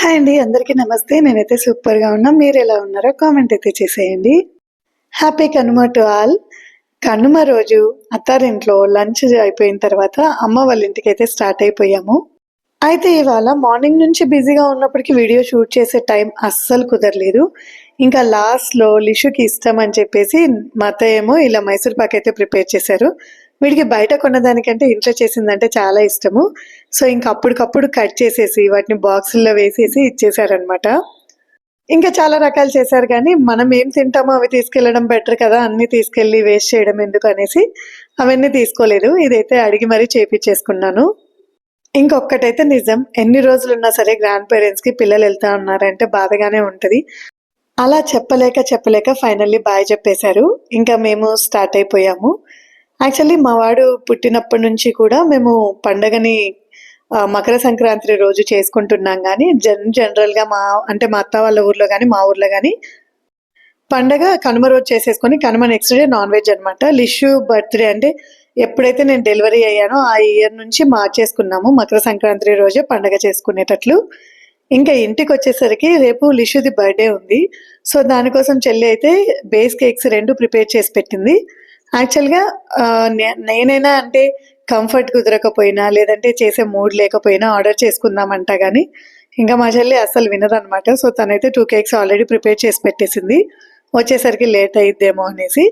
Hi అండి అందరికీ నమస్తే. నేనైతే సూపర్గా ఉన్నా. మీరు ఎలా ఉన్నారో కామెంట్ అయితే చేసేయండి. Happy Kanuma to all. Kanuma రోజు అత్తారింట్లో లంచ్ అయిపోయిన తర్వాత అమ్మ వాళ్ళ ఇంటికి అయితే స్టార్ట్ అయిపోయాము. అయితే ఇవాళ మార్నింగ్ నుంచి బిజీగా ఉన్నప్పటికీ వీడియో షూట్ చేసే టైం అస్సలు కుదరలేదు. ఇంకా లాస్ట్లో లిషుకి ఇష్టం అని చెప్పేసి మా ఏమో ఇలా మైసూర్ పాక్ అయితే ప్రిపేర్ చేశారు. వీడికి బయట కొన్నదానికంటే ఇంట్లో చేసిందంటే చాలా ఇష్టము. సో ఇంకా అప్పటికప్పుడు కట్ చేసేసి వాటిని బాక్సుల్లో వేసేసి ఇచ్చేసారనమాట ఇంకా చాలా రకాలు చేశారు కానీ మనం ఏం తింటామో అవి తీసుకెళ్ళడం బెటర్ కదా అన్ని తీసుకెళ్ళి వేస్ట్ చేయడం ఎందుకు అనేసి అవన్నీ తీసుకోలేదు. ఇదైతే అడిగి మరీ చేపించేసుకున్నాను ఇంకొకటైతే నిజం ఎన్ని రోజులు ఉన్నా సరే గ్రాండ్ పేరెంట్స్కి పిల్లలు వెళ్తా ఉన్నారంటే బాధగానే ఉంటుంది. అలా చెప్పలేక చెప్పలేక ఫైనల్లీ బాయ్ చెప్పేశారు. ఇంకా మేము స్టార్ట్ అయిపోయాము. యాక్చువల్లీ మా వాడు పుట్టినప్పటి నుంచి కూడా మేము పండగని మకర సంక్రాంతి రోజు చేసుకుంటున్నాం కానీ జన్ జనరల్గా మా అంటే మా అత్త వాళ్ళ ఊర్లో కానీ మా ఊర్లో కానీ పండగ కనుమ రోజు చేసేసుకొని Kanuma next day non veg అనమాట లిష్యూ బర్త్డే అంటే ఎప్పుడైతే నేను డెలివరీ అయ్యానో ఆ ఇయర్ నుంచి మార్చేసుకున్నాము. మకర సంక్రాంతి రోజే పండగ చేసుకునేటట్లు. ఇంకా ఇంటికి వచ్చేసరికి రేపు లిషుది బర్త్డే ఉంది. సో దానికోసం చెల్లి అయితే బేస్ కేక్స్ రెండు ప్రిపేర్ చేసి పెట్టింది. యాక్చువల్గా నే- నేనైనా అంటే కంఫర్ట్ కుదరకపోయినా లేదంటే చేసే మూడ్ లేకపోయినా ఆర్డర్ చేసుకుందామంట కానీ ఇంకా మా చెల్లి అస్సలు వినదనమాట సో తనైతే టూ కేక్స్ ఆల్రెడీ ప్రిపేర్ చేసి పెట్టేసింది. వచ్చేసరికి లేట్ అయిద్దేమో అనేసి.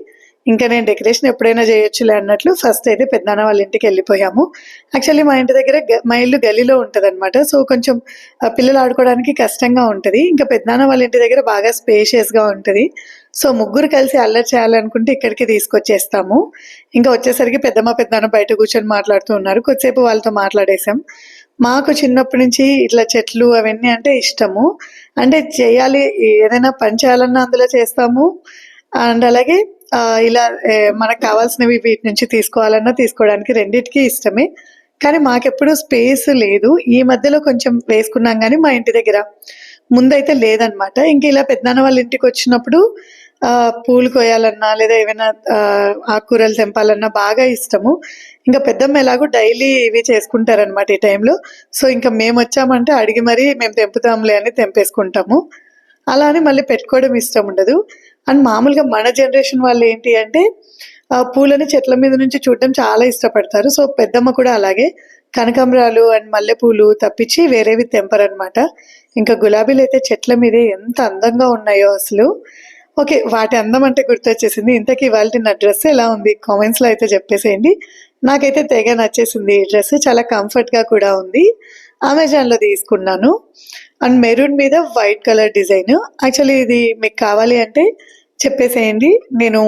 ఇంకా నేను డెకరేషన్ ఎప్పుడైనా చేయొచ్చులే అన్నట్లు ఫస్ట్ అయితే పెద్దనాన్న వాళ్ళ ఇంటికి వెళ్ళిపోయాము. యాక్చువల్లీ మా ఇంటి దగ్గర గ- మా ఇల్లు గలీలో ఉంటుంది సో కొంచెం పిల్లలు ఆడుకోవడానికి కష్టంగా ఉంటుంది. ఇంకా పెద్దనాన్న వాళ్ళ ఇంటి దగ్గర బాగా స్పేషియస్గా ఉంటుంది. సో ముగ్గురు కలిసి అల్లరి చేయాలనుకుంటే ఇక్కడికి తీసుకొచ్చేస్తాము. ఇంకా వచ్చేసరికి పెద్దమ్మ పెద్దనాన్న బయట కూర్చొని మాట్లాడుతూ ఉన్నారు. కొద్దిసేపు వాళ్ళతో మాట్లాడేసాం మాకు చిన్నప్పటి నుంచి ఇట్లా చెట్లు అవన్నీ అంటే ఇష్టము. అంటే చేయాలి ఏదైనా పని చేయాలన్నా అందులో చేస్తాము. అండ్ అలాగే ఇలా మనకు కావాల్సినవి వీటి నుంచి తీసుకోవాలన్నా తీసుకోవడానికి రెండిటికి ఇష్టమే. కానీ మాకెప్పుడు స్పేస్ లేదు. ఈ మధ్యలో కొంచెం వేసుకున్నాం కానీ మా ఇంటి దగ్గర ముందైతే లేదనమాట ఇంక ఇలా పెద్దనాన్న వాళ్ళ ఇంటికి వచ్చినప్పుడు ఆ, పూలు కోయాలన్నా లేదా ఏమైనా ఆకుకూరలు తెంపాలన్నా బాగా ఇష్టము. ఇంకా పెద్దమ్మ ఎలాగో డైలీ ఇవి చేసుకుంటారనమాట ఈ టైంలో. సో ఇంకా మేము వచ్చామంటే అడిగి మరీ మేము తెంపుతాంలే అని తెంపేసుకుంటాము. అలా అని మళ్ళీ పెట్టుకోవడం ఇష్టం ఉండదు. అండ్ మామూలుగా మన జనరేషన్ వాళ్ళు ఏంటి అంటే పూలను పూలని చెట్ల మీద నుంచి చూడడం చాలా ఇష్టపడతారు. సో పెద్దమ్మ కూడా అలాగే కనకాంబరాలు అండ్ మల్లెపూలు తప్పించి వేరేవి తెంపరనమాట ఇంకా గులాబీలు అయితే చెట్ల మీదే ఎంత అందంగా ఉన్నాయో అసలు. ఓకే వాటి అందం అంటే గుర్తొచ్చేసింది. ఇంతకీ వాళ్ళ నా డ్రెస్ ఎలా ఉంది? కామెంట్స్లో అయితే చెప్పేసేయండి. నాకైతే తెగ నచ్చేసింది ఈ డ్రెస్. చాలా కంఫర్ట్గా కూడా ఉంది. అమెజాన్లో తీసుకున్నాను. అండ్ మెరూన్ మీద వైట్ కలర్ డిజైన్. యాక్చువల్లీ ఇది మీకు కావాలి అంటే చెప్పేసేయండి. నేను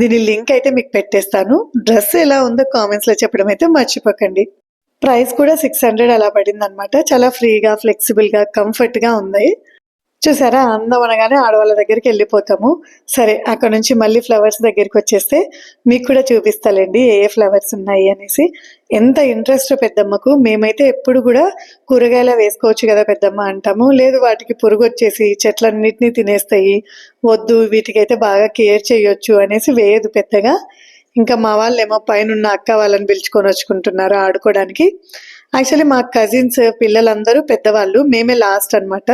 దీని లింక్ అయితే మీకు పెట్టేస్తాను. డ్రెస్ ఎలా ఉందో కామెంట్స్లో చెప్పడం అయితే మర్చిపోకండి. ప్రైస్ కూడా సిక్స్ హండ్రెడ్ అలా పడింది అనమాట చాలా ఫ్రీగా ఫ్లెక్సిబుల్గా కంఫర్ట్గా ఉంది. చూసారా? అందం అనగానే ఆడవాళ్ళ దగ్గరికి వెళ్ళిపోతాము. సరే అక్కడ నుంచి మళ్ళీ ఫ్లవర్స్ దగ్గరికి వచ్చేస్తే మీకు కూడా చూపిస్తాలండి ఏ ఏ ఫ్లవర్స్ ఉన్నాయి అనేసి. ఎంత ఇంట్రెస్ట్ పెద్దమ్మకు. మేమైతే ఎప్పుడు కూడా కూరగాయల వేసుకోవచ్చు కదా పెద్దమ్మ అంటాము. లేదు వాటికి పురుగు వచ్చేసి చెట్లన్నిటిని తినేస్తాయి. వద్దు వీటికైతే బాగా కేర్ చేయొచ్చు అనేసి వేయదు పెద్దగా. ఇంకా మా వాళ్ళు ఏమో పైన ఉన్న అక్క వాళ్ళని పిలుచుకొని వచ్చుకుంటున్నారు ఆడుకోవడానికి. యాక్చువల్లీ మా కజిన్స్ పిల్లలందరూ పెద్దవాళ్ళు. మేమే లాస్ట్ అన్నమాట.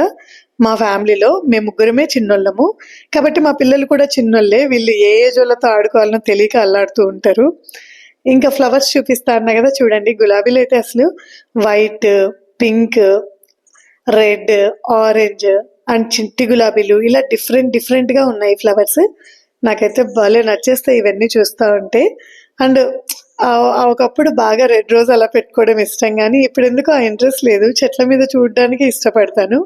మా ఫ్యామిలీలో మేము ముగ్గురమే చిన్నోళ్ళము. కాబట్టి మా పిల్లలు కూడా చిన్నోళ్ళే. వీళ్ళు ఏ ఏజ్ వాళ్ళతో ఆడుకోవాలనో తెలియక అల్లాడుతూ ఉంటారు. ఇంకా ఫ్లవర్స్ చూపిస్తా అన్నా కదా చూడండి. గులాబీలు అయితే అసలు white pink red orange and చిట్టి గులాబీలు ఇలా డిఫరెంట్ డిఫరెంట్గా ఉన్నాయి ఫ్లవర్స్. నాకైతే భలే నచ్చేస్తాయి ఇవన్నీ చూస్తూ ఉంటే. అండ్ ఒకప్పుడు బాగా రెడ్ రోజ్ అలా పెట్టుకోవడం ఇష్టం కానీ ఇప్పుడు ఎందుకు ఆ ఇంట్రెస్ట్ లేదు. చెట్ల మీద చూడడానికి ఇష్టపడతాను.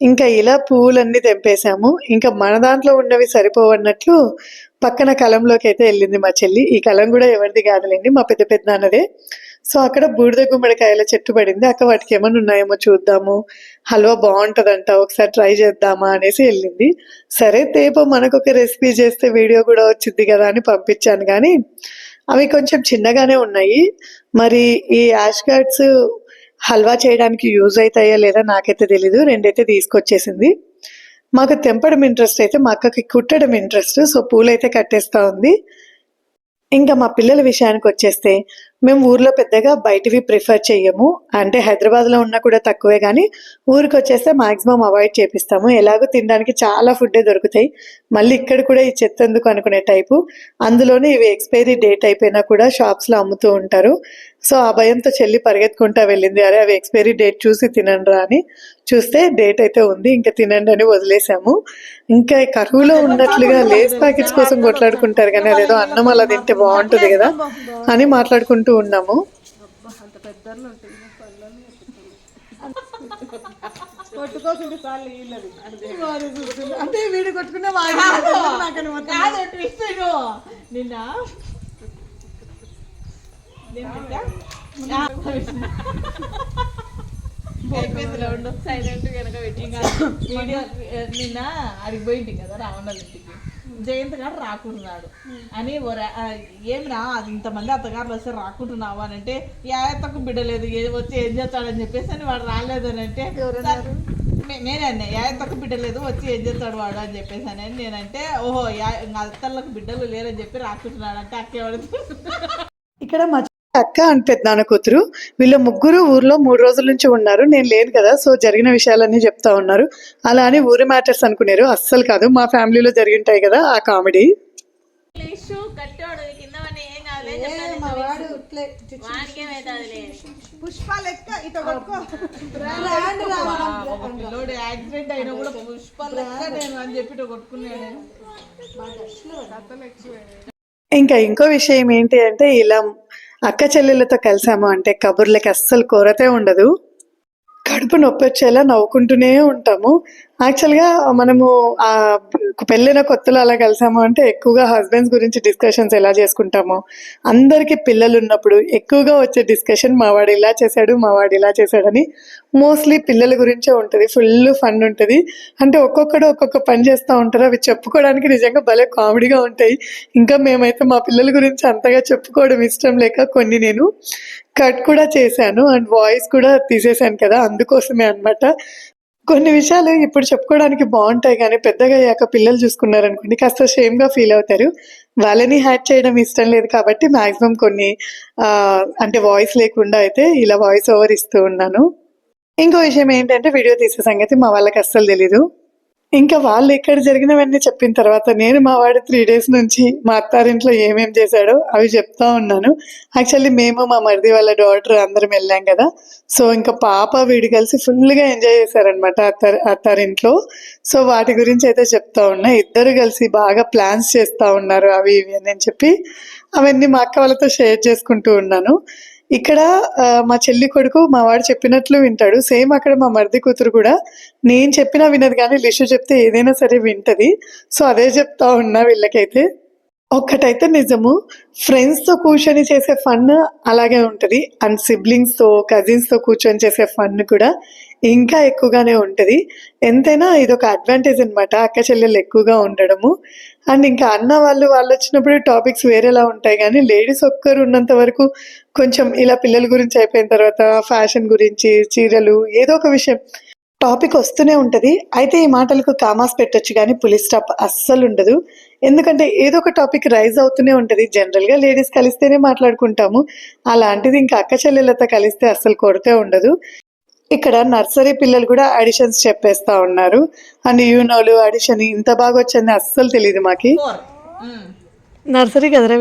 ఇంకా ఇలా పువ్వులన్నీ తెంపేశాము. ఇంకా మన దాంట్లో ఉన్నవి సరిపోవన్నట్లు పక్కన కలంలోకి అయితే వెళ్ళింది మా చెల్లి. ఈ కలం కూడా ఎవరిది కాదులేండి మా పెద్ద పెద్ద నాన్నదే. సో అక్కడ బూడిద గుమ్మడికాయల చెట్టు పడింది. అక్కడ వాటికి ఏమైనా ఉన్నాయేమో చూద్దాము. హల్వా బాగుంటుందంట ఒకసారి ట్రై చేద్దామా అనేసి వెళ్ళింది. సరే తేపో మనకు ఒక రెసిపీ చేస్తే వీడియో కూడా వచ్చింది కదా అని పంపించాను. కానీ అవి కొంచెం చిన్నగానే ఉన్నాయి. మరి ఈ యాష్ గార్డ్స్ హల్వా చేయడానికి యూజ్ అవుతాయా లేదా నాకైతే తెలీదు. రెండైతే తీసుకొచ్చేసింది. మాకు తెంపడం ఇంట్రెస్ట్ అయితే మా అక్కకి కుట్టడం ఇంట్రెస్ట్ సో పూలైతే కట్టేస్తా ఉంది. ఇంకా మా పిల్లల విషయానికి వచ్చేస్తే మేము ఊర్లో పెద్దగా బయటివి ప్రిఫర్ చెయ్యము. అంటే హైదరాబాద్లో ఉన్నా కూడా తక్కువే కానీ ఊరికి వచ్చేస్తే మాక్సిమం అవాయిడ్ చేపిస్తాము. ఎలాగో తినడానికి చాలా ఫుడ్డే దొరుకుతాయి. మళ్ళీ ఇక్కడ కూడా ఈ చెత్త ఎందుకు అనుకునే టైపు అందులోనే ఇవి ఎక్స్పైరీ డేట్ అయిపోయినా కూడా షాప్స్లో అమ్ముతూ ఉంటారు. సో ఆ భయంతో చెల్లి పరిగెత్తుకుంటా వెళ్ళింది. అరే అవి ఎక్స్పైరీ డేట్ చూసి తినండి అని చూస్తే డేట్ అయితే ఉంది ఇంకా తినండి అని వదిలేసాము. ఇంకా కరువులో ఉన్నట్లుగా లేస్ ప్యాకెట్స్ కోసం కొట్లాడుకుంటారు కానీ అదేదో అన్నం అలా తింటే బాగుంటుంది కదా అని మాట్లాడుకుంటూ ఉన్నాము. కొట్టుకోకుండా సార్లు వీళ్ళది అంటే వీడు కొట్టుకున్న. నిన్న అయిపోయిందిలే ఉండు సైలెంట్ కనుక పెట్టి వీడియో నిన్న అడిగిపోయింది కదా రావణాల ఇంటికి జయంత్ గారు రాకుంటున్నాడు అని ఏం రా అది ఇంతమంది అత్తగారులు వస్తే రాకుంటున్నావు అని అంటే యాతకు బిడ్డలేదు ఏ వచ్చి ఏం చేస్తాడని చెప్పేసి అని వాడు రాలేదు అని అంటే నేనే యాతకు బిడ్డలేదు వచ్చి ఏం చేస్తాడు వాడు అని చెప్పేసి అని నేనంటే ఓహో అత్తలకు బిడ్డలు లేరని చెప్పి రాకుంటున్నాడు అంటే అక్కేవాడు ఇక్కడ అక్క అని పెద్దనాన్న కూతురు. వీళ్ళ ముగ్గురు ఊర్లో మూడు రోజుల నుంచి ఉన్నారు. నేను లేను కదా సో జరిగిన విషయాలన్నీ చెప్తా ఉన్నారు. అలా అని ఊరి మ్యాటర్స్ అనుకున్నారు అస్సలు కాదు మా ఫ్యామిలీలో జరిగింటాయి కదా ఆ కామెడీ. ఇంకా ఇంకో విషయం ఏంటి అంటే ఇలా అక్క చెల్లెళ్ళతో కలిసాము అంటే కబుర్లకి అస్సలు కొరతే ఉండదు. కడుపు నొప్పి వచ్చేలా నవ్వుకుంటూనే ఉంటాము. యాక్చువల్గా మనము ఆ పెళ్ళైన కొత్తలో అలా కలిసాము అంటే ఎక్కువగా హస్బెండ్స్ గురించి డిస్కషన్స్ ఎలా చేసుకుంటామో అందరికీ పిల్లలు ఉన్నప్పుడు ఎక్కువగా వచ్చే డిస్కషన్ మావాడు ఇలా చేశాడు మావాడు ఇలా చేశాడని మోస్ట్లీ పిల్లల గురించే ఉంటుంది. ఫుల్ ఫన్ ఉంటుంది. అంటే ఒక్కొక్కడు ఒక్కొక్క పని చేస్తూ ఉంటారు. అవి చెప్పుకోవడానికి నిజంగా భలే కామెడీగా ఉంటాయి. ఇంకా మేమైతే మా పిల్లల గురించి అంతగా చెప్పుకోవడం ఇష్టం లేక కొన్ని నేను కట్ కూడా చేశాను అండ్ వాయిస్ కూడా తీసేశాను కదా అందుకోసమే అన్నమాట. కొన్ని విషయాలు ఇప్పుడు చెప్పుకోవడానికి బాగుంటాయి కానీ పెద్దగా అయ్యాక పిల్లలు చూసుకున్నారనుకోండి కాస్త షేమ్గా ఫీల్ అవుతారు. వాళ్ళని హ్యాక్ చేయడం ఇష్టం లేదు కాబట్టి మాక్సిమం కొన్ని ఆ, అంటే వాయిస్ లేకుండా అయితే ఇలా వాయిస్ ఓవర్ ఇస్తూ ఉన్నాను. ఇంకో విషయం ఏంటంటే వీడియో తీసే సంగతి మా వాళ్ళకి అస్సలు తెలీదు. ఇంకా వాళ్ళు ఇక్కడ జరిగినవన్నీ చెప్పిన తర్వాత నేను మా వాడు త్రీ డేస్ నుంచి మా అత్తారింట్లో ఏమేం చేశాడో అవి చెప్తా ఉన్నాను. యాక్చువల్లీ మేము మా మరిది వాళ్ళ డాటర్ అందరం వెళ్ళాం కదా. సో ఇంకా పాప వీడు కలిసి ఫుల్గా ఎంజాయ్ చేశారనమాట అత్తారి అత్తారింట్లో. సో వాటి గురించి అయితే చెప్తా ఉన్నా. ఇద్దరు కలిసి బాగా ప్లాన్స్ చేస్తూ ఉన్నారు అవి ఇవి అని చెప్పి. అవన్నీ మా అక్క వాళ్ళతో షేర్ చేసుకుంటూ ఉన్నాను. ఇక్కడ ఆ, మా చెల్లి కొడుకు మా వాడు చెప్పినట్లు వింటాడు. సేమ్ అక్కడ మా మరిది కూతురు కూడా. నేను చెప్పినా వినదు కానీ లిషు చెప్తే ఏదైనా సరే వింటది. సో అదే చెప్తా ఉన్నా వీళ్ళకైతే. ఒక్కటైతే నిజము ఫ్రెండ్స్తో కూర్చొని చేసే ఫన్ అలాగే ఉంటుంది. అండ్ సిబ్లింగ్స్తో కజిన్స్తో కూర్చొని చేసే ఫన్ కూడా. ఇంకా ఎక్కువగానే ఉంటుంది. ఎంతైనా ఇది ఒక అడ్వాంటేజ్ అనమాట అక్క చెల్లెలు ఎక్కువగా ఉండడము. అండ్ ఇంకా అన్న వాళ్ళు వాళ్ళు వచ్చినప్పుడు టాపిక్స్ వేరేలా ఉంటాయి కానీ లేడీస్ ఒక్కరు ఉన్నంత వరకు కొంచెం ఇలా పిల్లల గురించి అయిపోయిన తర్వాత ఫ్యాషన్ గురించి చీరలు ఏదో ఒక విషయం టాపిక్ వస్తూనే ఉంటుంది. అయితే ఈ మాటలకు కామాస్ పెట్టొచ్చు కానీ పులిస్ స్టాప్ అస్సలు ఉండదు. ఎందుకంటే ఏదో ఒక టాపిక్ రైజ్ అవుతూనే ఉంటుంది. జనరల్గా లేడీస్ కలిస్తేనే మాట్లాడుకుంటాము. అలాంటిది ఇంకా అక్క చెల్లెలతో కలిస్తే అస్సలు కొడితే ఉండదు. ఇక్కడ నర్సరీ పిల్లలు కూడా అడిషన్స్ చెప్పేస్తా ఉన్నారు. అండ్ యూనోలు అడిషన్ ఇంత బాగా వచ్చింది అస్సలు తెలియదు మాకి. ఫోర్ నర్సరీ కదరా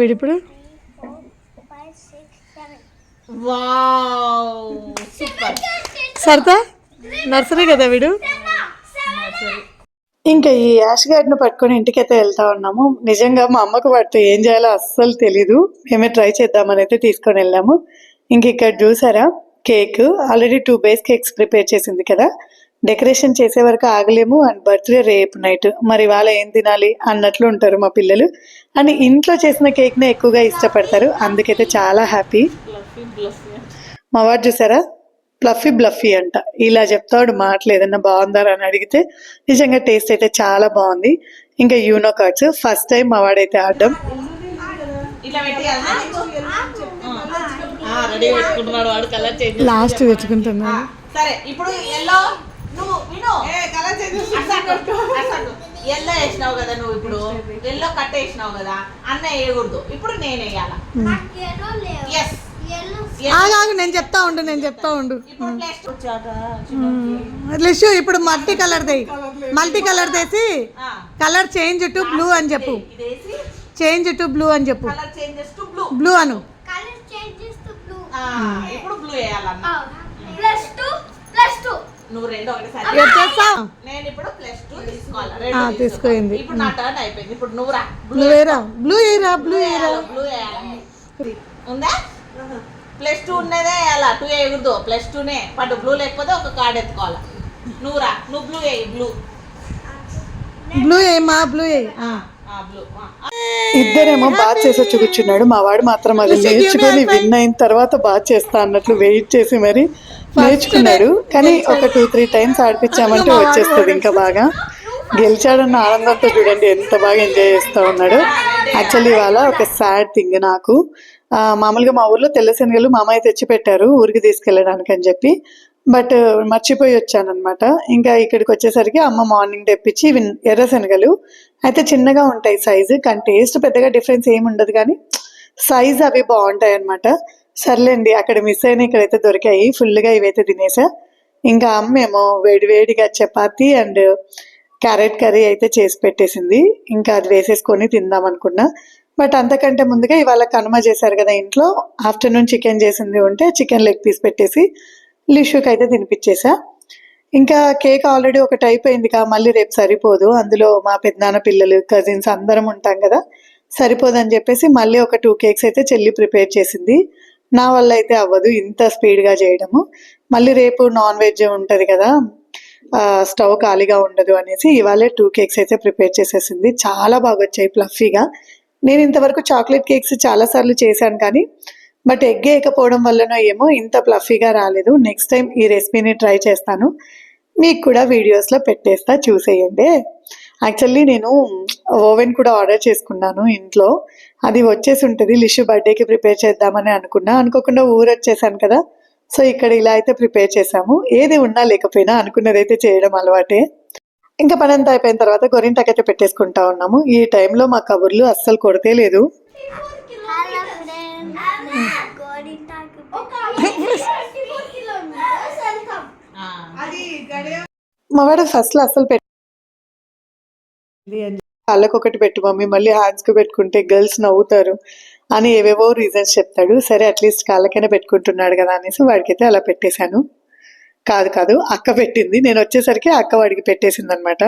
వావ్ సూపర్ సరదా నర్సరీ కదా వీడు? ఇంకా ఈ యాష్ గార్డ్ను పట్టుకొని ఇంటికైతే వెళ్తా ఉన్నాము. నిజంగా మా అమ్మకు వాటితో ఏం చేయాలో అస్సలు తెలీదు. మేమే ట్రై చేద్దామని అయితే తీసుకొని వెళ్ళాము. ఇంక ఇక్కడ చూసారా? Cake already two base cakes prepare చేసింది కదా. డెకరేషన్ చేసే వరకు ఆగలేము అండ్ బర్త్డే రేపు నైట్. మరి వాళ్ళ ఏం తినాలి అన్నట్లు ఉంటారు మా పిల్లలు. అండ్ ఇంట్లో చేసిన కేక్నే ఎక్కువగా ఇష్టపడతారు. అందుకైతే చాలా హ్యాపీ మా వాడు చూసారా? ప్లఫీ బ్లఫీ అంట. ఇలా చెప్తాడు మాటలు ఏదన్నా బాగుందా అని అడిగితే నిజంగా టేస్ట్ అయితే చాలా బాగుంది. ఇంకా యూనో కార్డ్స్ ఫస్ట్ టైం మా వాడైతే ఆడడం. ఇలా రెడీ పెట్టుకుంటున్నాడు వాడు కలర్ చేంజ్ లాస్ట్ తెచ్చుకుంటున్నాను సరే ఇప్పుడు ఎల్లో నువ్వు విను. కలర్ చేంజ్ ఎల్లో వేసినావు కదా నువ్వు ఇప్పుడు. ఎల్లో కట్ వేసినావు కదా. అన్న వేయకూడదు. ఇప్పుడు నేను వేయాల? ఎస్ ఆగు ఆగు నేను చెప్తా ఉండు నేను చెప్తా ఉండు. వచ్చాక చిన్నోడికి. లిషు ఇప్పుడు మల్టీ కలర్ దేయి మల్టీ కలర్ తెసి ఆ, కలర్ చేంజ్ టు బ్లూ అని చెప్పు. ఇదేసి? చేంజ్ టు బ్లూ అని చెప్పు. కలర్ చేంజెస్ టు బ్లూ ఇప్పుడు బ్లూ వేయాలన్న. నువ్వు రెండు ఒకటిసారి ఎట్ చేస్తావు నేను ఇప్పుడు ప్లస్ టూ తీసుకోవాలి. ఆ, రెండు తీసుకోయింది. ఇప్పుడు నా టర్న్ అయిపోయింది. ఇప్పుడు నువ్వు రా. బ్లూ ఏరా బ్లూ ఏరా బ్లూ ఏరా బ్లూ వేయాలి. ఉందా? ప్లస్ టూ ఉన్నదే వేయాలా? టూ వేయకూడదు. ప్లస్ టూనే పట్టు బ్లూ లేకపోతే ఒక కార్డ్ ఎత్తుకోవాలి? నువ్వు రా. నువ్వు బ్లూ వేయి. బ్లూ బ్లూ ఏమా బ్లూ ఏ. ఇద్దరేమో బాగా చేసి వచ్చి కూర్చున్నాడు మా వాడు మాత్రం అది నేర్చుకొని విన్ అయిన తర్వాత బాగా చేస్తా అన్నట్లు వెయిట్ చేసి మరి నేర్చుకున్నాడు. కానీ ఒక టూ త్రీ టైమ్స్ ఆడిపించామంటే వచ్చేస్తుంది ఇంకా బాగా. గెలిచాడన్న ఆనందంతో చూడండి ఎంత బాగా ఎంజాయ్ చేస్తూ ఉన్నాడు. యాక్చువల్లీ ఇవాళ ఒక సాడ్ థింగ్ నాకు. మామూలుగా మా ఊర్లో తెల్ల శనగలు మా అమ్మాయి తెచ్చి పెట్టారు ఊరికి తీసుకెళ్ళడానికి అని చెప్పి. బట్ uh, మర్చిపోయి వచ్చానమాట ఇంకా ఇక్కడికి వచ్చేసరికి అమ్మ మార్నింగ్ తెప్పించి ఇవి ఎర్ర శనగలు. అయితే చిన్నగా ఉంటాయి సైజు కానీ టేస్ట్ పెద్దగా డిఫరెన్స్ ఏమి ఉండదు కానీ సైజ్ అవి బాగుంటాయి అనమాట సర్లేండి అక్కడ మిస్ అయిన ఇక్కడైతే దొరికాయి. ఫుల్గా ఇవైతే తినేసా. ఇంకా అమ్మేమో వేడివేడిగా చపాతి అండ్ క్యారెట్ కర్రీ అయితే చేసి పెట్టేసింది. ఇంకా అది వేసేసుకొని తిందాం అనుకున్నా. బట్ అంతకంటే ముందుగా ఇవాళ కనుమ చేశారు కదా ఇంట్లో. ఆఫ్టర్నూన్ చికెన్ చేసింది ఉంటే చికెన్ లెగ్ పీస్ పెట్టేసి లిషుకి అయితే తినిపించేసా ఇంకా కేక్ ఆల్రెడీ ఒకటి అయిపోయింది కా మళ్ళీ రేపు సరిపోదు. అందులో మా పెద్దనాన్న పిల్లలు కజిన్స్ అందరం ఉంటాం కదా సరిపోదని చెప్పేసి మళ్ళీ ఒక టూ కేక్స్ అయితే చెల్లి ప్రిపేర్ చేసింది. నా వల్ల అయితే అవ్వదు ఇంత స్పీడ్గా చేయడము. మళ్ళీ రేపు నాన్ వెజ్ ఉంటుంది కదా స్టవ్ ఖాళీగా ఉండదు అనేసి ఇవాళే టూ కేక్స్ అయితే ప్రిపేర్ చేసేసింది. చాలా బాగా వచ్చాయి ఫ్లఫీగా. నేను ఇంతవరకు చాక్లెట్ కేక్స్ చాలాసార్లు చేశాను కానీ బట్ ఎగ్ వేయకపోవడం వల్లనో ఏమో ఇంత ఫ్లఫీగా రాలేదు. నెక్స్ట్ టైం ఈ రెసిపీని ట్రై చేస్తాను. మీకు కూడా వీడియోస్లో పెట్టేస్తా చూసేయండి. యాక్చువల్లీ నేను ఓవెన్ కూడా ఆర్డర్ చేసుకున్నాను ఇంట్లో. అది వచ్చేసి ఉంటుంది. లిషు బర్త్డేకి ప్రిపేర్ చేద్దామని అనుకున్నా. అనుకోకుండా ఊరు వచ్చేసాను కదా. సో ఇక్కడ ఇలా అయితే ప్రిపేర్ చేసాము ఏది ఉన్నా లేకపోయినా అనుకున్నది అయితే చేయడం అలవాటే. ఇంకా పనంతా అయిపోయిన తర్వాత గొరింటకైతే పెట్టేసుకుంటా ఉన్నాము. ఈ టైంలో మా కబుర్లు అస్సలు కొడితే లేదు కిలోమీటర్స్ మా వాడు ఫస్ట్లో అసలు పెట్టి కాళ్ళకు ఒకటి పెట్టు మమ్మీ మళ్ళీ హ్యాండ్స్కు పెట్టుకుంటే గర్ల్స్ నవ్వుతారు అని ఏవేవో రీజన్స్ చెప్తాడు. సరే అట్లీస్ట్ కాళ్ళకైనా పెట్టుకుంటున్నాడు కదా అనేసి వాడికైతే అలా పెట్టేశాను. కాదు కాదు అక్క పెట్టింది. నేను వచ్చేసరికి అక్క వాడికి పెట్టేసింది అనమాట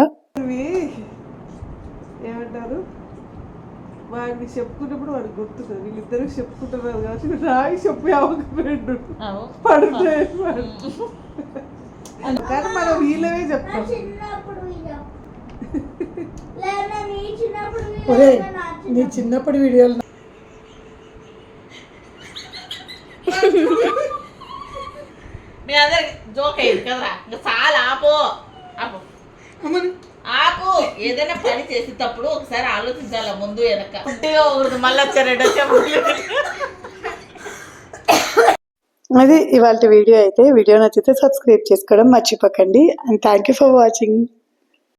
వాడిని చెప్పుకున్నప్పుడు వాడికి గుర్తుంది వీళ్ళిద్దరికి చెప్పుకుంటున్నారు కాబట్టి రాయి చెప్పి అవకపోయాడు పడితే వాడు. కానీ మనం వీళ్ళవే చెప్తాం. నీ చిన్నప్పుడు నీ చిన్నప్పటి వీడియోలు మీ అందరికి జోక్ అయింది కదరా ఇంకా చాలా ఆపు ఆపు ఆపు ఏదైనా పని చేసేటప్పుడు ఒకసారి ఆలోచించాల ముందు వెనక. పుట్టిగా మళ్ళీ వచ్చారంటే అది ఇవాళ వీడియో అయితే వీడియో నచ్చితే సబ్స్క్రైబ్ చేసుకోవడం మర్చిపోకండి. And thank you for watching